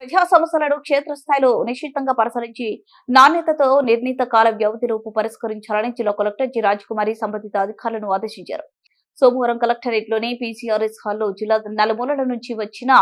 ప్రజా సమస్యలను క్షేత్రస్థాయిలో నిశ్చితంగా పరిశీలించి నాణ్యతతో నిర్ణీత కాల వ్యవధిలోపు పరిష్కరించాలని జిల్లా కలెక్టర్ జి. రాజకుమారి సంబంధిత అధికారులను ఆదేశించారు. సోమవారం కలెక్టరేట్లోని పీసీఆర్ఎస్ హాల్లో జిల్లా నలుమూలల నుంచి వచ్చిన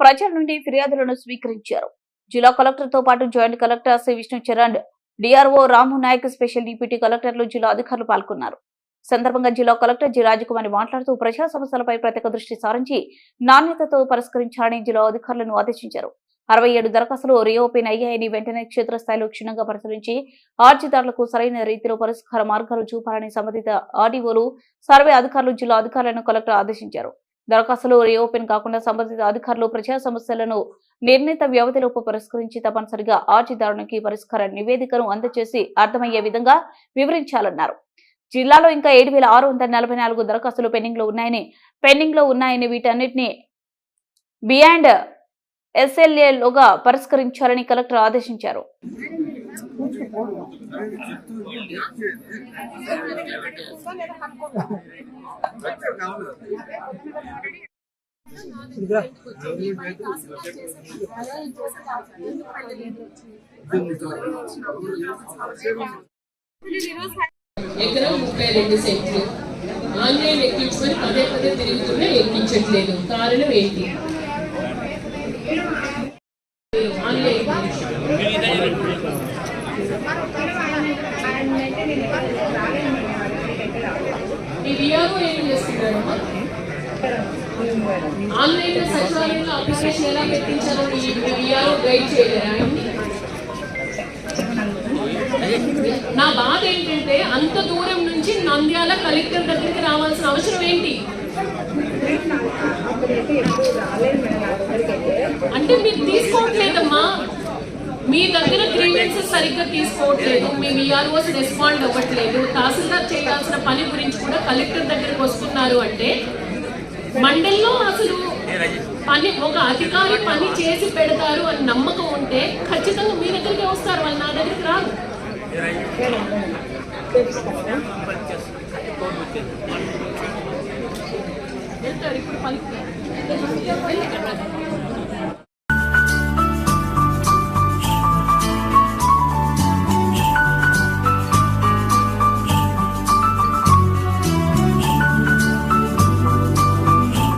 ప్రజల నుండి ఫిర్యాదులను స్వీకరించారు. జిల్లా కలెక్టర్తో పాటు joint collector Shri Vishnu Charan DRO Ramu Nayak special deputy కలెక్టర్లు జిల్లా అధికారులు పాల్గొన్నారు. సందర్భంగా జిల్లా కలెక్టర్ జి. రాజకుమారి మాట్లాడుతూ ప్రజా సమస్యలపై ప్రత్యేక దృష్టి సారించి నాణ్యతతో పరిష్కరించాలని జిల్లా అధికారులను ఆదేశించారు. అరవై ఏడు దరఖాస్తులు రీఓపెన్ అయ్యాయని వెంటనే క్షేత్రస్థాయిలో క్షుణ్ణంగా పరిశీలించి ఆర్జీదారులకు సరైన రీతిలో పరిష్కార మార్గాలు చూపాలని సంబంధిత ఆర్డీఓలు సర్వే అధికారులు జిల్లా అధికారులను కలెక్టర్ ఆదేశించారు. దరఖాస్తులు రీఓపెన్ కాకుండా సంబంధిత అధికారులు ప్రజా సమస్యలను నిర్ణీత వ్యవధిలోపు పరిష్కరించి తప్పనిసరిగా ఆర్జీదారునికి పరిష్కార నివేదికను అందజేసి అర్థమయ్యే విధంగా వివరించాలన్నారు. జిల్లాలో ఇంకా ఏడు వేల ఆరు వందల నలభై నాలుగు దరఖాస్తులు పెండింగ్లో ఉన్నాయని పెండింగ్లో ఉన్నాయని వీటన్నిటిని బియాండ్ ఎస్ఎల్ఏలోగా పరిష్కరించాలని కలెక్టర్ ఆదేశించారు. ఎకరం ముప్పై రెండు సెంట్లు. ఆన్లైన్ ఎక్కించమని పదే పదే తిరుగుతున్నా ఎక్కించట్లేదు కారణం ఏంటి? ఆన్లైన్లో సచివాలయంలో అప్లికేషన్ ఎలా పెట్టించాలో గైడ్ చేయలేరా? నా బాధ ఏంటంటే అంత దూరం నుంచి నంద్యాల కలెక్టర్ దగ్గరికి రావాల్సిన అవసరం ఏంటి? అంటే మీరు తీసుకోవట్లేదమ్మా. మీ దగ్గర గ్రీవెన్సెస్ సరిగ్గా తీసుకోవట్లేదు. మీ విఆర్ఓస్ రెస్పాండ్ అవ్వట్లేదు. తహసీల్దార్ చేయాల్సిన పని గురించి కూడా కలెక్టర్ దగ్గరికి వస్తున్నారు అంటే మండల్లో అసలు పని ఒక అధికారి పని చేసి పెడతారు అని నమ్మకం ఉంటే ఖచ్చితంగా మీ దగ్గరికి వస్తారు. వాళ్ళు నా దగ్గరికి రాదు వెళ్తారు ఇప్పుడు పని